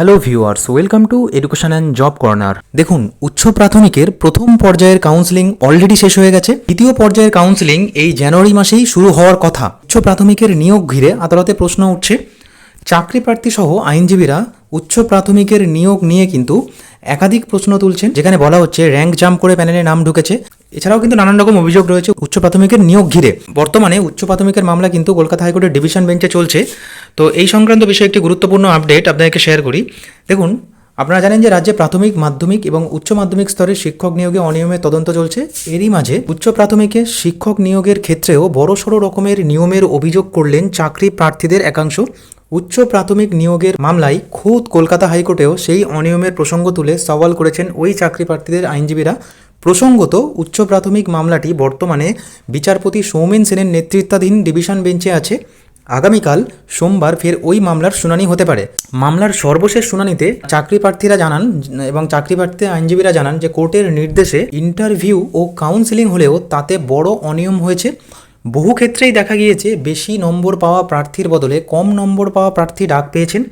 Hello viewers, welcome to education and job corner. দেখুন, উচ্চ প্রাথমিকের প্রথম পর্যায়ের কাউন্সিলিং অলরেডি শেষ হয়ে গেছে। দ্বিতীয় পর্যায়ের কাউন্সিলিং এই জানুয়ারি মাসেই শুরু হওয়ার কথা। উচ্চ প্রাথমিকের নিয়োগ ঘিরে আদালতে প্রশ্ন উঠছে। চাকরি প্রার্থী সহ আইনজীবীরা উচ্চ প্রাথমিকের নিয়োগ নিয়ে কিন্তু একাধিক প্রশ্ন তুলছেন, যেখানে বলা হচ্ছে র্যাঙ্ক জাম্প করে প্যানেলে নাম ঢুকেছে। এছাড়াও কিন্তু নানান রকম অভিযোগ রয়েছে উচ্চ প্রাথমিকের নিয়োগ ঘিরে। বর্তমানে উচ্চ প্রাথমিকের মামলা কিন্তু কলকাতা হাইকোর্টের ডিভিশন বেঞ্চে চলছে। তো এই সংক্রান্ত বিষয়ে একটি গুরুত্বপূর্ণ আপডেট আপনাদেরকে শেয়ার করি। দেখুন, আপনারা জানেন যে রাজ্যে প্রাথমিক, মাধ্যমিক এবং উচ্চ মাধ্যমিক স্তরে শিক্ষক নিয়োগে অনিয়মের তদন্ত চলছে। এরই মাঝে উচ্চ প্রাথমিকে শিক্ষক নিয়োগের ক্ষেত্রেও বড়সড় রকমের নিয়মের অভিযোগ করলেন চাকরি প্রার্থীদের একাংশ। উচ্চ প্রাথমিক নিয়োগের মামলায় খোদ কলকাতা হাইকোর্টেও সেই অনিয়মের প্রসঙ্গ তুলে সওয়াল করেছেন ওই চাকরি প্রার্থীদের আইনজীবীরা। প্রসঙ্গত, উচ্চ প্রাথমিক মামলাটি বর্তমানে বিচারপতি সৌমেন সেনের নেতৃত্বাধীন ডিভিশন বেঞ্চে আছে। আগামীকাল সোমবার ফের ওই মামলার শুনানি হতে পারে। মামলার সর্বশেষ শুনানিতে চাকরি প্রার্থীরা জানান এবং চাকরি প্রার্থী আইনজীবীরা জানান যে কোর্টের নির্দেশে ইন্টারভিউ ও কাউন্সেলিং হলেও তাতে বড় অনিয়ম হয়েছে। বহু ক্ষেত্রেই দেখা গিয়েছে বেশি নম্বর পাওয়া প্রার্থীর বদলে কম নম্বর পাওয়া প্রার্থী ডাক পেয়েছেন।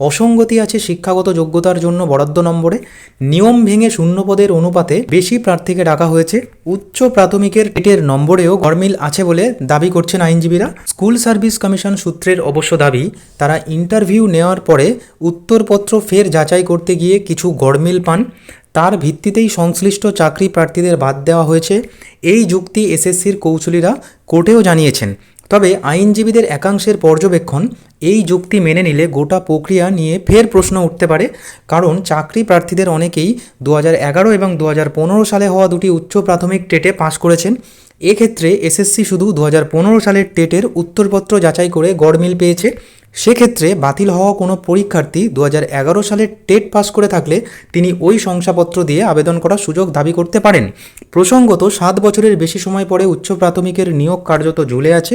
অসঙ্গতি আছে শিক্ষাগত যোগ্যতার জন্য বরাদ্দ নম্বরে। নিয়ম ভেঙে শূন্যপদের অনুপাতে বেশি প্রার্থীকে ডাকা হয়েছে। উচ্চ প্রাথমিকের টেটের নম্বরেও গরমিল আছে বলে দাবি করছেন আইনজীবীরা। স্কুল সার্ভিস কমিশন সূত্রের অবশ্য দাবি, তারা ইন্টারভিউ নেওয়ার পরে উত্তরপত্র ফের যাচাই করতে গিয়ে কিছু গরমিল পান। তার ভিত্তিতেই সংশ্লিষ্ট চাকরি প্রার্থীদের বাদ দেওয়া হয়েছে। এই যুক্তি এসএসসির কৌশলীরা কোর্টেও জানিয়েছেন। তবে আইনজীবীদের একাংশের পর্যবেক্ষণ এই যুক্তি মেনে নিলে গোটা প্রক্রিয়া নিয়ে ফের প্রশ্ন উঠতে পারে, কারণ চাকরি প্রার্থীদের অনেকেই দু এগারো এবং দু হাজার পনেরো সালে হওয়া দুটি উচ্চ প্রাথমিক টেটে পাশ করেছেন। এক্ষেত্রে এসএসসি শুধু দু হাজার পনেরো সালের টেটের উত্তরপত্র যাচাই করে গড়মিল পেয়েছে। সেক্ষেত্রে বাতিল হওয়া কোনো পরীক্ষার্থী দু এগারো সালে টেট পাস করে থাকলে তিনি ওই শংসাপত্র দিয়ে আবেদন করার সুযোগ দাবি করতে পারেন। প্রসঙ্গত, সাত বছরের বেশি সময় পরে উচ্চ প্রাথমিকের নিয়োগ কার্যত ঝুলে আছে।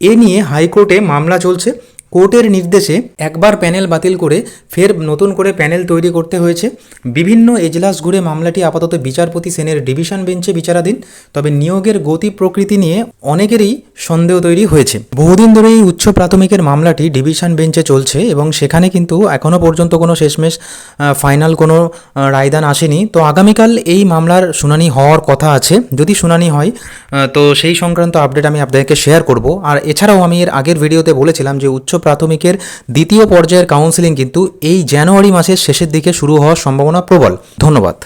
এ নিয়ে হাইকোর্টে মামলা চলছে। কোর্টের নির্দেশে একবার প্যানেল বাতিল করে ফের নতুন করে প্যানেল তৈরি করতে হয়েছে। বিভিন্ন এজলাস ঘুরে মামলাটি আপাতত বিচারপতি সেনের ডিভিশন বেঞ্চে বিচারাধীন, তবে নিয়োগের গতি প্রকৃতি নিয়ে অনেকেরই সন্দেহ তৈরি হয়েছে। বহুদিন ধরে এই উচ্চ প্রাথমিকের মামলাটি ডিভিশন বেঞ্চে চলছে এবং সেখানে কিন্তু এখনও পর্যন্ত কোনো শেষমেশ ফাইনাল কোনো রায়দান আসেনি। তো আগামীকাল এই মামলার শুনানি হওয়ার কথা আছে। যদি শুনানি হয় তো সেই সংক্রান্ত আপডেট আমি আপনাদেরকে শেয়ার করব। আর এছাড়াও আমি এর আগের ভিডিওতে বলেছিলাম যে উচ্চ প্রাথমিকের দ্বিতীয় পর্যায়ের কাউন্সেলিং কিন্তু এই জানুয়ারি মাসের শেষের দিকে শুরু হওয়ার সম্ভাবনা প্রবল। ধন্যবাদ।